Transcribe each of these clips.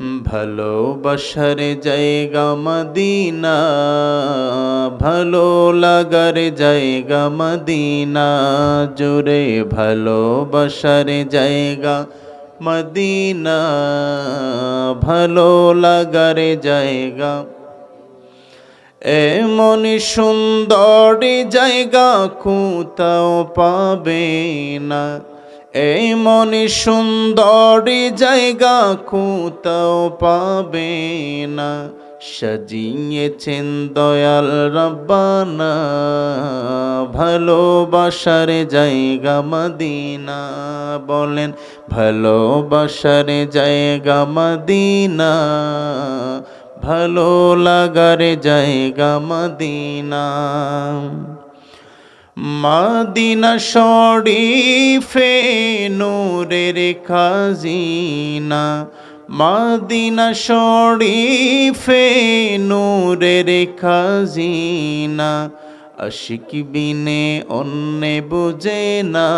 ভালোবাসার জায়গা মদিনা, ভালো লাগার জায়গা মদিনা জুড়ে ভালোবাসার জায়গা মদিনা, ভালো লাগার জায়গা। এমন সুন্দর জায়গা কোথাও পাবে না। এমন সুন্দর জায়গা কোথাও পাবে না। সাজিয়েছেন দয়াল রব্বানা, ভালোবাসার জায়গা মদিনা বলেন, ভালোবাসার জায়গা মদিনা, ভালো লাগার জায়গা মদিনা। মাদিনা শরীফে নূরের খাজিনা। মাদিনা শরীফে নূরের খাজিনা। আশিক বিনে অন্য বুঝে না,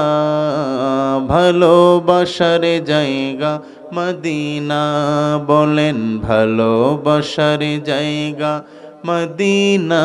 ভালোবাসার জায়গা মদিনা। বলেন ভালোবাসার জায়গা মদিনা।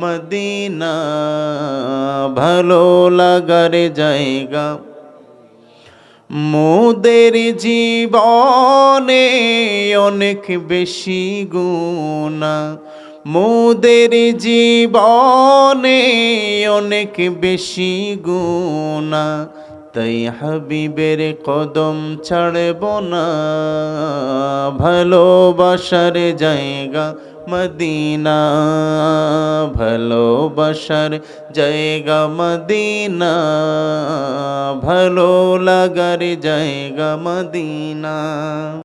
মদিনা ভালো লাগার জায়গা। মোদের জীবনে অনেক বেশি গুণা। মোদের জীবনে অনেক বেশি গুণা। তাই হাবিবের কদম ছাড়ব না। ভালোবাসার জায়গা মদিনা। ভালোবাসার জায়গা মদিনা ভালো লাগার জায়গা মদিনা